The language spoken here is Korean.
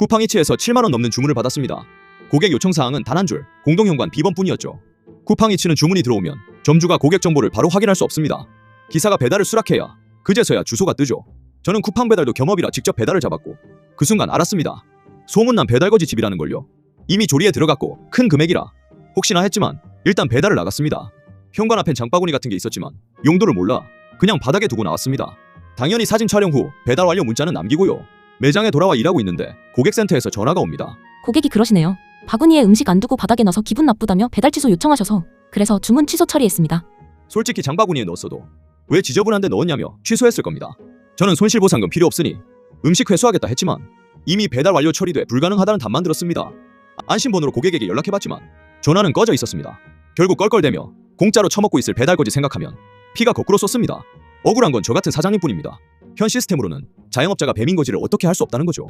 쿠팡이츠에서 7만 원 넘는 주문을 받았습니다. 고객 요청 사항은 단 한 줄, 공동현관 비번뿐이었죠. 쿠팡이츠는 주문이 들어오면 점주가 고객 정보를 바로 확인할 수 없습니다. 기사가 배달을 수락해야 그제서야 주소가 뜨죠. 저는 쿠팡 배달도 겸업이라 직접 배달을 잡았고 그 순간 알았습니다. 소문난 배달거지 집이라는 걸요. 이미 조리에 들어갔고 큰 금액이라 혹시나 했지만 일단 배달을 나갔습니다. 현관 앞엔 장바구니 같은 게 있었지만 용도를 몰라 그냥 바닥에 두고 나왔습니다. 당연히 사진 촬영 후 배달 완료 문자는 남기고요. 매장에 돌아와 일하고 있는데 고객센터에서 전화가 옵니다. 고객이 그러시네요. 바구니에 음식 안 두고 바닥에 놔서 기분 나쁘다며 배달 취소 요청하셔서 그래서 주문 취소 처리했습니다. 솔직히 장바구니에 넣었어도 왜 지저분한데 넣었냐며 취소했을 겁니다. 저는 손실보상금 필요 없으니 음식 회수하겠다 했지만 이미 배달 완료 처리돼 불가능하다는 답만 들었습니다. 안심번호로 고객에게 연락해봤지만 전화는 꺼져 있었습니다. 결국 껄껄대며 공짜로 처먹고 있을 배달거지 생각하면 피가 거꾸로 쏟습니다. 억울한 건 저 같은 사장님뿐입니다. 현 시스템으로는 자영업자가 배민거지를 어떻게 할 수 없다는 거죠.